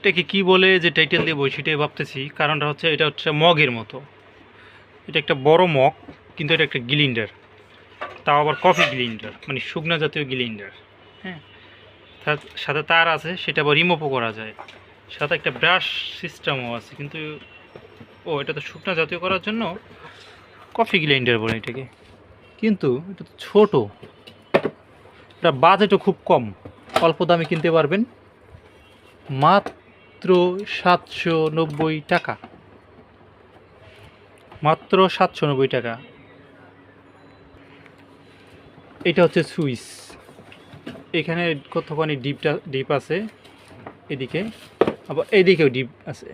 এটাকে কি বলে যে টাইটেল দিয়ে সেটাই ভাবতেছি। কারণটা হচ্ছে এটা হচ্ছে মগের মতো। এটা একটা বড় মগ, কিন্তু এটা একটা গিলিন্ডার তাও আবার কফি গিলিন্ডার মানে শুকনা জাতীয় গিলিন্ডার হ্যাঁ? তার সাথে তার আছে, সেটা আবার রিমোভও করা যায়। সাথে একটা ব্রাশ সিস্টেমও আছে, কিন্তু ও এটা তো শুকনা জাতীয় করার জন্য কফি গ্রাইন্ডার বলে এটাকে। কিন্তু এটা তো ছোটো। এটা বাজেটও খুব কম। অল্প দামে কিনতে পারবেন। মাত্র সাতশো নব্বই টাকা। মাত্র সাতশো নব্বই টাকা। এটা হচ্ছে সুইচ এখানে কতখানি ডিপটা, ডিপ আছে এদিকে? আবার এইদিকেও ডিপ আছে।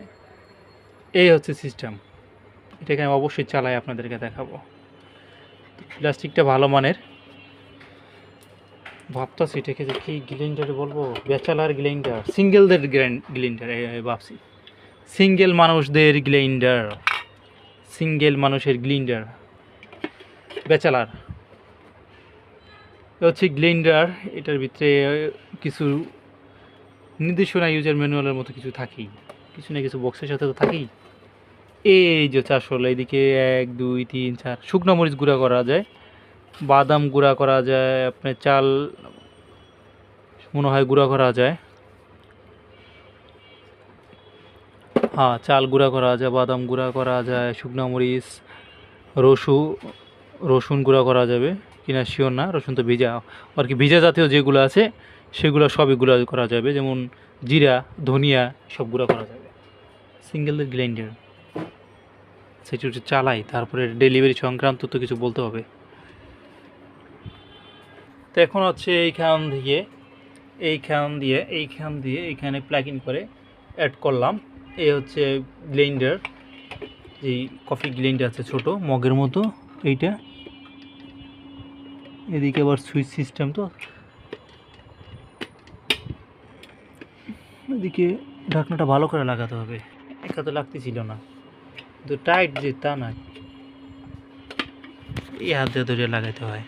এই হচ্ছে সিস্টেম। এটাকে আমি অবশ্যই চালাই আপনাদেরকে দেখাবো। প্লাস্টিকটা ভালো মানের। ভাবতাছি, এটাকে যে কি গ্লিন্ডার বলব? ব্যাচেলার গ্লিন্ডার সিঙ্গেলদের গ্লিন্ডার ভাবছি। সিঙ্গেল মানুষদের গ্লিন্ডার সিঙ্গেল মানুষের গ্লিন্ডার ব্যাচেলার। হচ্ছে গ্লিন্ডার এটার ভিতরে কিছু নির্দেশনা ইউজার ম্যানুয়ালের মতো কিছু থাকেই। কিছু না কিছু বক্সের সাথে তো থাকেই। এই যে চারশোল এইদিকে এক, দুই, তিন, চার, শুকনো মরিচ গুঁড়া করা যায়। বাদাম গুঁড়া করা যায় আপনার চাল মনে হয় গুঁড়া করা যায়। হ্যাঁ চাল গুঁড়া করা যায়, বাদাম গুঁড়া করা যায়, শুকনো মরিচ, রসু, রসুন গুঁড়া করা যাবে। কিনা শিওর না, রসুন তো ভিজা। আর কি ভিজা জাতীয় যেগুলো আছে, সেগুলো সবই গুঁড়া করা যাবে। যেমন জিরা, ধনিয়া, সব গুঁড়া করা যাবে। সিঙ্গেল গ্রাইন্ডার সেটি চালাই, তারপরে ডেলিভারি সংক্রান্ত তো কিছু বলতে হবে। তো এখন হচ্ছে এইখান দিয়ে এইখান দিয়ে এইখান দিয়ে এইখানে প্লাগ ইন করে অ্যাড করলাম। এই হচ্ছে গ্লেন্ডার যেই কফি গ্লেন্ডার আছে ছোট, মগের মতো, এইটা। এদিকে আবার সুইচ সিস্টেম তো। এদিকে ঢাকনাটা ভালো করে লাগাতে হবে। একা তো লাগতেছিল না। কিন্তু টাইট যে তা না। এই হাত দিয়ে ধরে লাগাইতে হয়।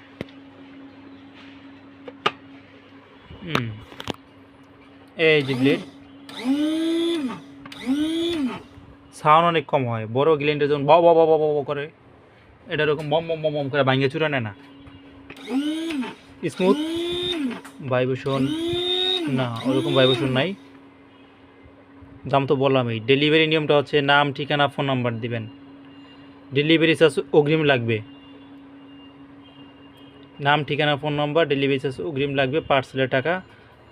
এই যে ব্লেড সাউন্ড অনেক কম হয়। বড় গ্লেন্ডের যখন বাবা বাবা বাবা করে, এটা এরকম বম বম বম বম করে ভাঙে চুরা নেয় না। স্মুথ। ভাইব্রেশন না, ওরকম ভাইব্রেশন নাই। দাম তো বললামই, ডেলিভারি নিয়মটা হচ্ছে নাম, ঠিকানা, ফোন নাম্বার দিবেন। ডেলিভারি চার্জ অগ্রিম লাগবে। নাম, ঠিকানা, ফোন নম্বর, ডেলিভারি চার্জ, অগ্রিম লাগবে পার্সেলের টাকা।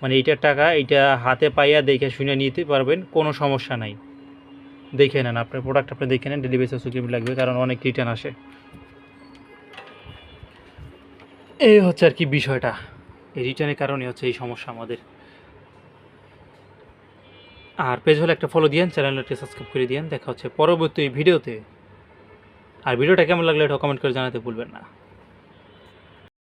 মানে এইটার টাকা এইটা হাতে পাইয়া দেখে শুনে নিতে পারবেন, কোনো সমস্যা নাই। দেখে নেন, আপনার প্রোডাক্ট আপনি দেখে নেন ডেলিভারি চার্জ অগ্রিম লাগবে, কারণ অনেক রিটার্ন আসে। এই হচ্ছে আর কি বিষয়টা। এই রিটার্নের কারণে হচ্ছে এই সমস্যা আমাদের। আর পেজ হলে একটা ফলো দিয়েন চ্যানেলটি সাবস্ক্রাইব করে দিয়েন। দেখা হচ্ছে পরবর্তী ভিডিওতে আর ভিডিওটা কেমন লাগলে এটা কমেন্ট করে জানাতে ভুলবেন না।